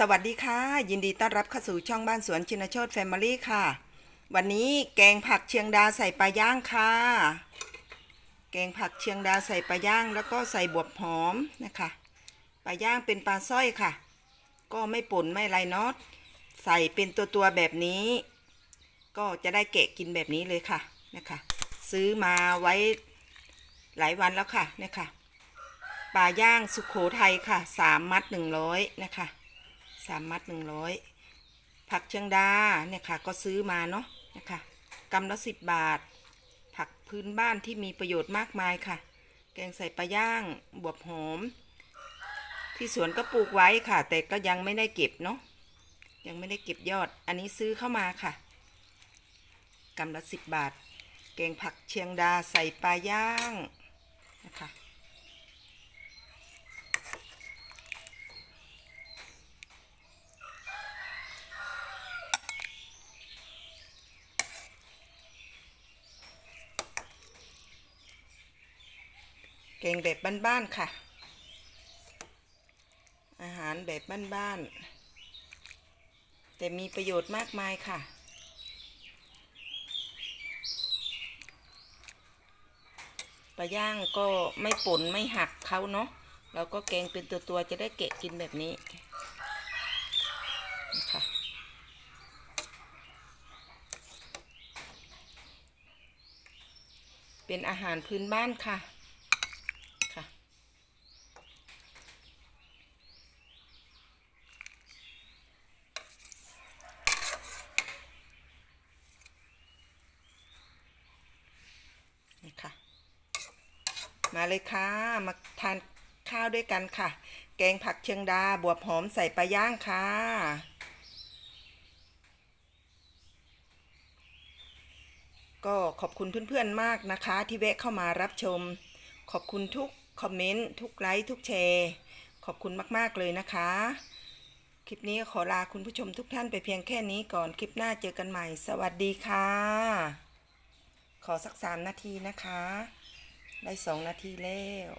สวัสดีค่ะ ยินดีต้อนรับเข้าสู่ช่องบ้านสวนชินโชตแฟมิลี่ค่ะ วันนี้แกงผักเชียงดาใส่ปลาย่างค่ะ แกงผักเชียงดาใส่ปลาย่างแล้วก็ใส่บวบหอมนะคะปลาย่างเป็นปลาสร้อยค่ะ ก็ไม่ป่นไม่ไรเนาะใส่เป็นตัวตัวแบบนี้ ก็จะได้เกะกินแบบนี้เลยค่ะนะคะ ซื้อมาไว้หลายวันแล้วค่ะนะคะปลาย่างสุขโขทัยค่ะสามมัดหนึ่งร้อยนะคะ สามมัดหนึ่งร้อยผักเชียงดาเนี่ยค่ะก็ซื้อมาเนาะนะคะกำละสิบบาท ผักพื้นบ้านที่มีประโยชน์มากมายค่ะ แกงใส่ปลาย่างบวบหอม ที่สวนก็ปลูกไว้ค่ะ แต่ก็ยังไม่ได้เก็บเนาะยังไม่ได้เก็บยอด อันนี้ซื้อเข้ามาค่ะกำละสิบบาท แกงผักเชียงดาใส่ปลาย่าง แกงแบบบ้านๆค่ะ อาหารแบบบ้านๆ แต่มีประโยชน์มากมายค่ะ ปลาย่างก็ไม่ป่นไม่หักเขาเนาะ เราก็แกงเป็นตัวๆ จะได้เกะกินแบบนี้นะคะเป็นอาหารพื้นบ้า นี่ค่ะ มาเลยค่ะ มาทานข้าวด้วยกันค่ะ แกงผักเชียงดาบวบหอมใส่ปลาย่างค่ะ ก็ขอบคุณเพื่อนๆมากนะคะ ที่แวะเข้ามารับชม ขอบคุณทุกคอมเมนต์ทุกไลค์ทุกแชร์ขอบคุณมากๆเลยนะคะ คลิปนี้ขอลาคุณผู้ชมทุกท่านไปเพียงแค่นี้ก่อนคลิปหน้าเจอกันใหม่ สวัสดีค่ะ ขอสักสามนาทีนะคะ ได้สองนาทีแล้ว